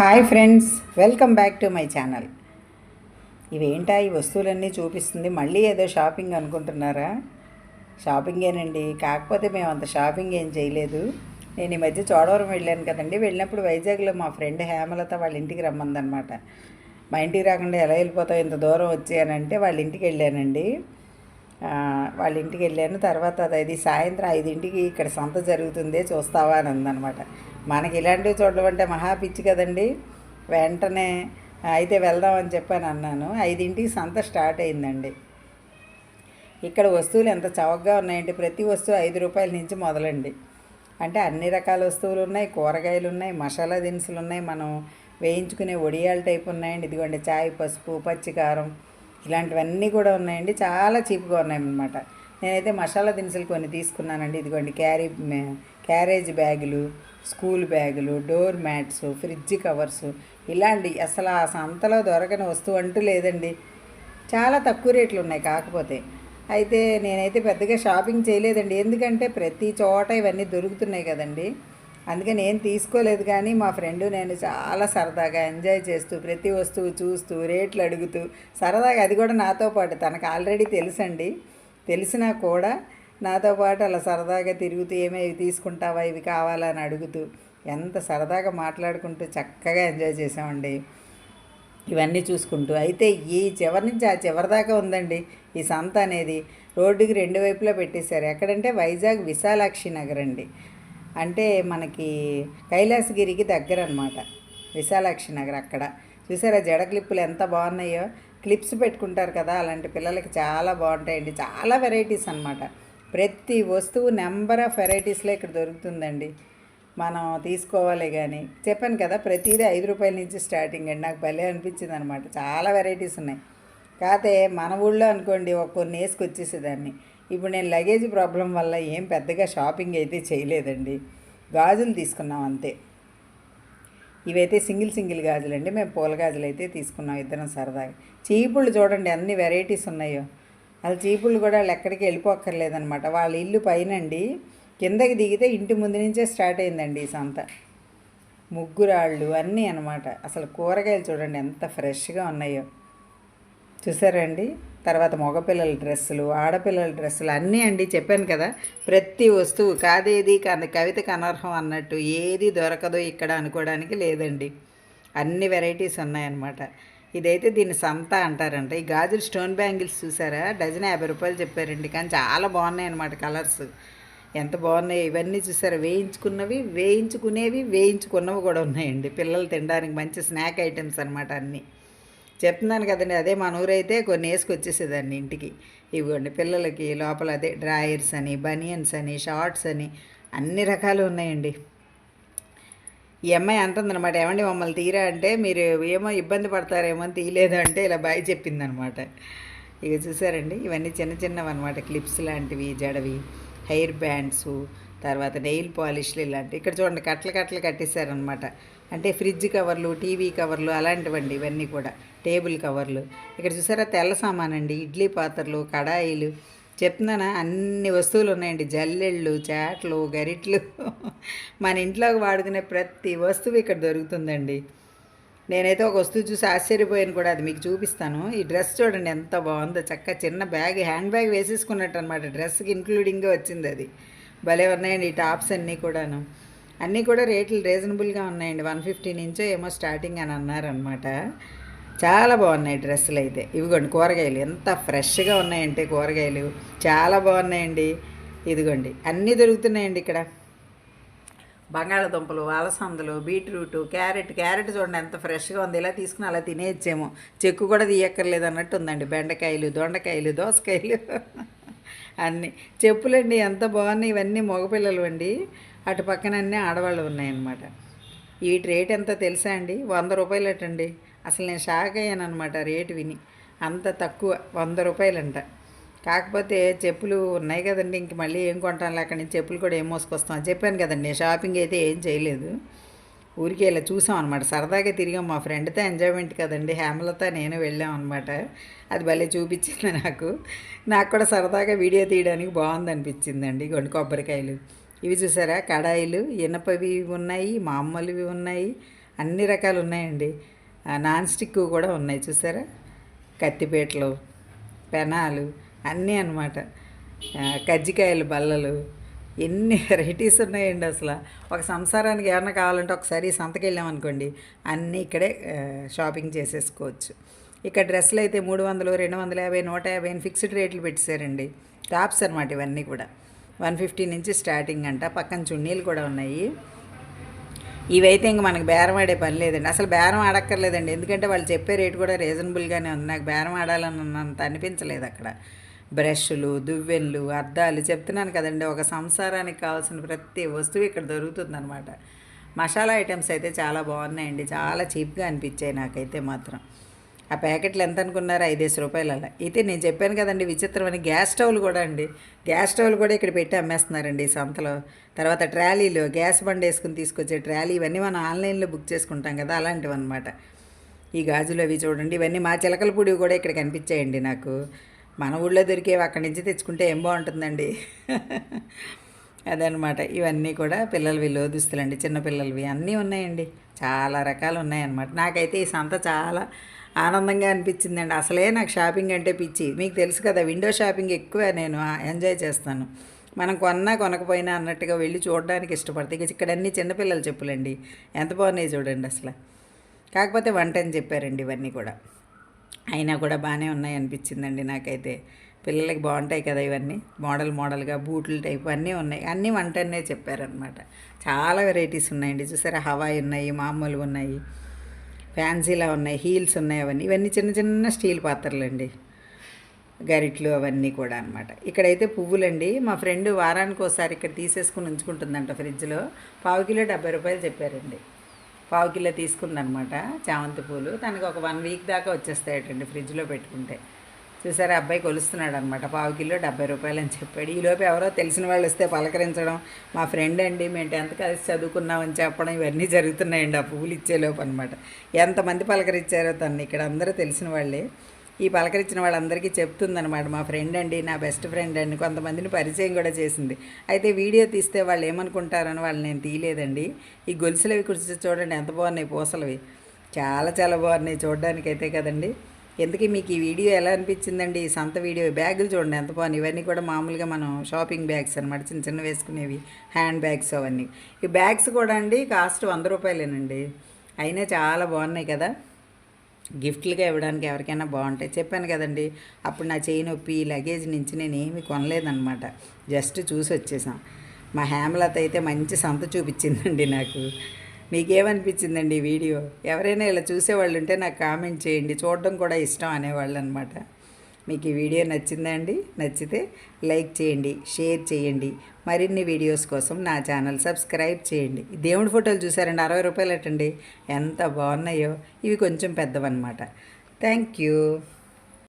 Hi friends welcome back to my channel. ఇవేంటా ఈ వస్తువులన్నీ చూపిస్తుంది? మళ్ళీ ఏదో షాపింగ్ అనుకుంటున్నారా? షాపింగేనండి. కాకపోతే మేము అంత షాపింగ్ ఏం చేయలేదు. నేను ఈ మధ్య చోడవరం వెళ్ళాను కదండి. వెళ్ళినప్పుడు వైజాగ్లో మా ఫ్రెండ్ హేమలత వాళ్ళ ఇంటికి రమ్మందనమాట. మా ఇంటికి రాకుండా ఎలా వెళ్ళిపోతావు? ఇంత దూరం వచ్చానంటే వాళ్ళ ఇంటికి వెళ్ళానండి. వాళ్ళ ఇంటికి వెళ్ళాను. తర్వాత అది సాయంత్రం ఐదింటికి ఇక్కడ సంత జరుగుతుందే చూస్తావా అని ఉందనమాట మనకి ఇలాంటివి చూడడం అంటే మహా పిచ్చి కదండి. వెంటనే అయితే వెళ్దామని చెప్పాను అన్నాను. ఐదింటికి సంత స్టార్ట్ అయిందండి. ఇక్కడ వస్తువులు ఎంత చవకగా ఉన్నాయండి ప్రతి వస్తువు ఐదు రూపాయల నుంచి మొదలండి. అంటే అన్ని రకాల వస్తువులు ఉన్నాయి. కూరగాయలు ఉన్నాయి. మసాలా దినుసులు ఉన్నాయి. మనం వేయించుకునే వడియాల టైప్ ఉన్నాయండి. ఇదిగోండి చాయ్ పసుపు పచ్చికారం ఇలాంటివన్నీ కూడా ఉన్నాయండి. చాలా చీప్గా ఉన్నాయన్నమాట. నేనైతే మసాలా దినుసులు కొన్ని తీసుకున్నానండి. ఇదిగోండి క్యారీ క్యారేజ్ బ్యాగులు స్కూల్ బ్యాగులు డోర్ మ్యాట్స్ ఫ్రిడ్జ్ కవర్స్ ఇలాంటి అసలు ఆ సంతలో దొరకని వస్తువు అంటూ లేదండి. చాలా తక్కువ రేట్లు ఉన్నాయి కాకపోతే. అయితే నేనైతే పెద్దగా షాపింగ్ చేయలేదండి. ఎందుకంటే ప్రతి చోట ఇవన్నీ దొరుకుతున్నాయి కదండి. అందుకని నేను తీసుకోలేదు కానీ మా ఫ్రెండ్ నేను చాలా సరదాగా ఎంజాయ్ చేస్తూ ప్రతి వస్తువు చూస్తూ రేట్లు అడుగుతూ సరదాగా అది కూడా నాతో పాటు తనకు ఆల్రెడీ తెలుసండి. తెలిసినా కూడా నాతో పాటు అలా సరదాగా తిరుగుతూ ఏమేమి తీసుకుంటావా? ఇవి కావాలా? అని అడుగుతూ ఎంత సరదాగా మాట్లాడుకుంటూ చక్కగా ఎంజాయ్ చేసామండి. ఇవన్నీ చూసుకుంటూ. అయితే ఈ చివరి నుంచి ఆ చివరి దాకా ఉందండి ఈ సంత అనేది. రోడ్డుకి రెండు వైపులా పెట్టేశారు. ఎక్కడంటే వైజాగ్ విశాలాక్షి నగర్ అండి అంటే మనకి కైలాసగిరికి దగ్గర అనమాట విశాలాక్షి నగర్ అక్కడ. చూసారా జడ క్లిప్పులు ఎంత బాగున్నాయో? క్లిప్స్ పెట్టుకుంటారు కదా అలాంటి పిల్లలకి చాలా బాగుంటాయండి. చాలా వెరైటీస్ అనమాట ప్రతి వస్తువు నెంబర్ ఆఫ్ వెరైటీస్లో ఇక్కడ దొరుకుతుందండి. మనం తీసుకోవాలి కానీ చెప్పాను కదా ప్రతిదీ ఐదు రూపాయల నుంచి స్టార్టింగ్ అండి. నాకు భలే అనిపించింది అనమాట చాలా వెరైటీస్ ఉన్నాయి. కాకపోతే మన ఊళ్ళో అనుకోండి ఒక కొన్ని వేసుకొచ్చేసేదాన్ని. ఇప్పుడు నేను లగేజ్ ప్రాబ్లం వల్ల ఏం పెద్దగా షాపింగ్ అయితే చేయలేదండి. గాజులు తీసుకున్నాం అంతే. ఇవైతే సింగిల్ సింగిల్ గాజులు అండి మేము పూల గాజులు అయితే తీసుకున్నాం ఇద్దరం సరదాగా. చీపుళ్ళు చూడండి అన్ని వెరైటీస్ ఉన్నాయో. వాళ్ళ చీపుళ్ళు కూడా వాళ్ళు ఎక్కడికి వెళ్ళిపోక్కర్లేదనమాట వాళ్ళ ఇల్లు పైనండి. కిందకి దిగితే ఇంటి ముందు నుంచే స్టార్ట్ అయిందండి ఈ సంత. ముగ్గురాళ్ళు అన్నీ అనమాట అసలు కూరగాయలు చూడండి ఎంత ఫ్రెష్గా ఉన్నాయో. చూసారండి? తర్వాత మగపిల్లల డ్రెస్సులు ఆడపిల్లల డ్రెస్సులు అన్నీ అండి చెప్పాను కదా. ప్రతి వస్తువు కాదేది కానీ కవితకు అనర్హం అన్నట్టు ఏది దొరకదో ఇక్కడ అనుకోవడానికి లేదండి. అన్ని వెరైటీస్ ఉన్నాయన్నమాట. ఇదైతే దీన్ని సంత అంటారంట. ఈ గాజులు స్టోన్ బ్యాంగిల్స్ చూసారా? డజన్ యాభై రూపాయలు చెప్పారండి. కానీ చాలా బాగున్నాయి అన్నమాట కలర్స్. ఎంత బాగున్నాయి ఇవన్నీ చూసారా? వేయించుకున్నవి వేయించుకునేవి వేయించుకున్నవి కూడా ఉన్నాయండి. పిల్లలు తినడానికి మంచి స్నాక్ ఐటమ్స్ అనమాట అన్నీ. చెప్తున్నాను కదండి అదే మన ఊరైతే కొన్ని వేసుకొచ్చేసేదాన్ని ఇంటికి. ఇవ్వండి పిల్లలకి లోపల అదే డ్రాయర్స్ అని బనియన్స్ అని షార్ట్స్ అని అన్ని రకాలు ఉన్నాయండి. ఈ అమ్మాయి అంటుందన్నమాట ఏమండి మమ్మల్ని తీరా? అంటే మీరు ఏమో ఇబ్బంది పడతారేమో అని తీయలేదు అంటే ఇలా బాయ్ చెప్పిందనమాట ఇక చూసారండి ఇవన్నీ చిన్న చిన్నవి అనమాట క్లిప్స్ లాంటివి జడవి హెయిర్ బ్యాండ్స్ తర్వాత నెయిల్ పాలిష్లు ఇలాంటివి. ఇక్కడ చూడండి కట్టలు కట్టలు కట్టేశారనమాట అంటే ఫ్రిడ్జ్ కవర్లు టీవీ కవర్లు అలాంటివండి ఇవన్నీ కూడా. టేబుల్ కవర్లు. ఇక్కడ చూసారా తెల్ల సామానండి ఇడ్లీ పాత్రలు కడాయిలు. చెప్తున్నానా? అన్ని వస్తువులు ఉన్నాయండి జల్లెళ్ళు చాట్లు గరిట్లు. మన ఇంట్లోకి వాడుకునే ప్రతి వస్తువు ఇక్కడ దొరుకుతుందండి. నేనైతే ఒక వస్తువు చూసి ఆశ్చర్యపోయాను కూడా. అది మీకు చూపిస్తాను. ఈ డ్రెస్ చూడండి ఎంత బాగుందో. చక్క చిన్న బ్యాగ్ హ్యాండ్ బ్యాగ్ వేసేసుకున్నట్టు అనమాట డ్రెస్కి ఇంక్లూడింగ్గా వచ్చింది అది. భలే ఉన్నాయండి ఈ టాప్స్ అన్నీ కూడాను. అన్నీ కూడా రేట్లు రీజనబుల్గా ఉన్నాయండి. వన్ ఫిఫ్టీ నుంచో ఏమో స్టార్టింగ్ అని అన్నారనమాట చాలా బాగున్నాయి డ్రెస్సులు అయితే. ఇవిగోండి కూరగాయలు. ఎంత ఫ్రెష్గా ఉన్నాయంటే కూరగాయలు. చాలా బాగున్నాయండి. ఇదిగోండి. అన్నీ దొరుకుతున్నాయండి ఇక్కడ. బంగాళదుంపలు అలసందలు బీట్రూట్ క్యారెట్. క్యారెట్ చూడండి ఎంత ఫ్రెష్గా ఉంది. ఇలా తీసుకుని అలా తినేయచ్చేమో. చెక్కు కూడా తీయక్కర్లేదు అన్నట్టు ఉందండి. బెండకాయలు దొండకాయలు దోసకాయలు. అన్నీ. చెప్పులండి ఎంత బాగున్నాయి. ఇవన్నీ మగపిల్లలు అండి. అటు పక్కన అన్నీ ఆడవాళ్ళు ఉన్నాయన్నమాట. వీటి రేట్ ఎంత తెలుసా అండి? వంద రూపాయలటండి. అసలు నేను షాక్ అయ్యాను అనమాట రేటు విని. అంత తక్కువ వంద రూపాయలంట. కాకపోతే చెప్పులు ఉన్నాయి కదండి ఇంక మళ్ళీ ఏం కొంటాను అక్కడి నుంచి చెప్పులు కూడా ఏం మోసుకొస్తాం చెప్పాను కదండి. షాపింగ్ అయితే ఏం చేయలేదు. ఊరికే ఇలా చూసాం అనమాట సరదాగా తిరిగాం. మా ఫ్రెండ్తో ఎంజాయ్మెంట్ కదండి. హేమలత నేను వెళ్ళాం అనమాట అది భలే చూపించింది నాకు. నాకు కూడా సరదాగా వీడియో తీయడానికి బాగుంది అనిపించిందండి గొండు కొబ్బరికాయలు. ఇవి చూసారా? కడాయిలు ఇనపవి ఉన్నాయి మామూలువి ఉన్నాయి అన్ని రకాలు ఉన్నాయండి. నాన్ స్టిక్ కూడా ఉన్నాయి చూసారా? కత్తిపీటలు పెనాలు అన్నీ అనమాట కజ్జికాయలు బల్లలు ఎన్ని వెరైటీస్ ఉన్నాయండి అసలు. ఒక సంసారానికి ఏమన్నా కావాలంటే ఒకసారి సంతకి వెళ్ళామనుకోండి అన్నీ ఇక్కడే షాపింగ్ చేసేసుకోవచ్చు. ఇక్కడ డ్రెస్సులు అయితే మూడు వందలు రెండు వందల యాభై నూట యాభై అని ఫిక్స్డ్ రేట్లు పెట్టేశారండి. టాప్స్ అనమాట ఇవన్నీ కూడా. వన్ ఫిఫ్టీ నుంచి స్టార్టింగ్ అంట. పక్కన చున్నీలు కూడా ఉన్నాయి. ఇవైతే ఇంక మనకు బేరం ఆడే పని లేదండి. అసలు బేరం ఆడక్కర్లేదండి. ఎందుకంటే వాళ్ళు చెప్పే రేటు కూడా రీజనబుల్గానే ఉంది. నాకు బేరం ఆడాలని అంత అనిపించలేదు అక్కడ. బ్రష్లు దువ్వెన్లు అద్దాలు చెప్తున్నాను కదండి. ఒక సంసారానికి కావాల్సిన ప్రతి వస్తువు ఇక్కడ దొరుకుతుందన్నమాట. మసాలా ఐటమ్స్ అయితే చాలా బాగున్నాయండి. చాలా చీప్గా అనిపించాయి నాకైతే మాత్రం. ఆ ప్యాకెట్లు ఎంత అనుకున్నారు? ఐదేసి రూపాయలు అలా అయితే నేను చెప్పాను కదండి విచిత్రమని గ్యాస్ స్టవ్లు కూడా అండి. గ్యాస్ స్టవ్లు కూడా ఇక్కడ పెట్టి అమ్మేస్తున్నారండి ఈ సంతలో. తర్వాత ట్రాలీలు గ్యాస్ బండ్ వేసుకుని తీసుకొచ్చే ట్రాలీ ఇవన్నీ మనం ఆన్లైన్లో బుక్ చేసుకుంటాం కదా అలాంటివి అనమాట ఈ గాజులు అవి చూడండి ఇవన్నీ మా చిలకల పొడి కూడా ఇక్కడ కనిపించాయండి నాకు. మన ఊళ్ళో దొరికేవి అక్కడి నుంచి తెచ్చుకుంటే ఏం బాగుంటుందండి? అదనమాట ఇవన్నీ కూడా పిల్లలవి లోదుస్తులండి చిన్నపిల్లలవి. అన్నీ ఉన్నాయండి. చాలా రకాలు ఉన్నాయన్నమాట. నాకైతే ఈ సంత చాలా ఆనందంగా అనిపించిందండి. అసలే నాకు షాపింగ్ అంటే పిచ్చి. మీకు తెలుసు కదా విండో షాపింగ్ ఎక్కువ నేను ఎంజాయ్ చేస్తాను. మనం కొన్నా కొనకపోయినా అన్నట్టుగా వెళ్ళి చూడడానికి ఇష్టపడతాయి ఇక ఇక్కడ అన్ని చిన్నపిల్లల చెప్పులండి. ఎంత బాగున్నాయి చూడండి అసలు. కాకపోతే వంట అని చెప్పారండి ఇవన్నీ కూడా. అయినా కూడా బాగానే ఉన్నాయి అనిపించిందండి నాకైతే. పిల్లలకి బాగుంటాయి కదా ఇవన్నీ. మోడల్ మోడల్గా బూట్లు టైప్ అన్నీ ఉన్నాయి. అన్నీ వంటనే చెప్పారనమాట చాలా వెరైటీస్ ఉన్నాయండి. చూసారా హవాయి ఉన్నాయి మామూలు ఉన్నాయి. ఫ్యాన్సీలా ఉన్నాయి హీల్స్ ఉన్నాయి అవన్నీ. ఇవన్నీ చిన్న చిన్న స్టీల్ పాత్రలు అండి గరిట్లు అవన్నీ కూడా అనమాట ఇక్కడైతే పువ్వులండి. మా ఫ్రెండ్ వారానికి ఒకసారి ఇక్కడ తీసేసుకుని ఉంచుకుంటుందంట ఫ్రిడ్జ్లో. పావు కిలో డెబ్బై రూపాయలు చెప్పారండి. పావు కిలో తీసుకుందనమాట చామంతి పూలు. తనకు ఒక వన్ వీక్ దాకా వచ్చేస్తాయటండి ఫ్రిడ్జ్లో పెట్టుకుంటే. చూసారా అబ్బాయి కొలుస్తున్నాడు అనమాట పావు కిలో డెబ్బై రూపాయలు అని చెప్పాడు. ఈలోపు ఎవరో తెలిసిన వాళ్ళు వస్తే పలకరించడం మా ఫ్రెండ్ అండి మేము టెన్త్ కలిసి చదువుకున్నామని చెప్పడం ఇవన్నీ జరుగుతున్నాయండి ఆ పువ్వులు ఇచ్చేలోపు అనమాట. ఎంతమంది పలకరించారో తను ఇక్కడ అందరూ తెలిసిన వాళ్ళే. ఈ పలకరించిన వాళ్ళందరికీ చెప్తుందనమాట మా ఫ్రెండ్ అండి నా బెస్ట్ ఫ్రెండ్ అండి కొంతమందిని పరిచయం కూడా చేసింది. అయితే వీడియో తీస్తే వాళ్ళు ఏమనుకుంటారని వాళ్ళు నేను తీయలేదండి. ఈ గొలుసులవి కుర్చీ చూడండి ఎంత బాగున్నాయి పూసలవి. చాలా చాలా బాగున్నాయి చూడడానికి అయితే కదండి. ఎందుకు మీకు ఈ వీడియో ఎలా అనిపించిందండి? సంత వీడియో బ్యాగులు చూడండి ఎంత బాగుంది ఇవన్నీ కూడా మామూలుగా మనం షాపింగ్ బ్యాగ్స్ అనమాట చిన్న చిన్న వేసుకునేవి హ్యాండ్ బ్యాగ్స్ అవన్నీ. ఈ బ్యాగ్స్ కూడా అండి కాస్ట్ వంద రూపాయలేనండి. అయినా చాలా బాగున్నాయి కదా. గిఫ్ట్లుగా ఇవ్వడానికి ఎవరికైనా బాగుంటాయి. చెప్పాను కదండి అప్పుడు నా చేయి నొప్పి ఈ లగేజ్ నుంచి నేను ఏమీ కొనలేదన్నమాట. జస్ట్ చూసి వచ్చేసాం మా హేమలత అయితే మంచి సంత చూపించిందండి నాకు. మీకేమనిపించిందండి ఈ వీడియో? ఎవరైనా ఇలా చూసేవాళ్ళు ఉంటే నాకు కామెంట్ చేయండి. చూడడం కూడా ఇష్టం అనేవాళ్ళు అనమాట మీకు ఈ వీడియో నచ్చిందా అండి? నచ్చితే లైక్ చేయండి షేర్ చేయండి. మరిన్ని వీడియోస్ కోసం నా ఛానల్ సబ్స్క్రైబ్ చేయండి. దేవుడి ఫోటోలు చూసారండి. అరవై రూపాయలు అటండి ఎంత బాగున్నాయో. ఇవి కొంచెం పెద్దవన్నమాట. Thank you.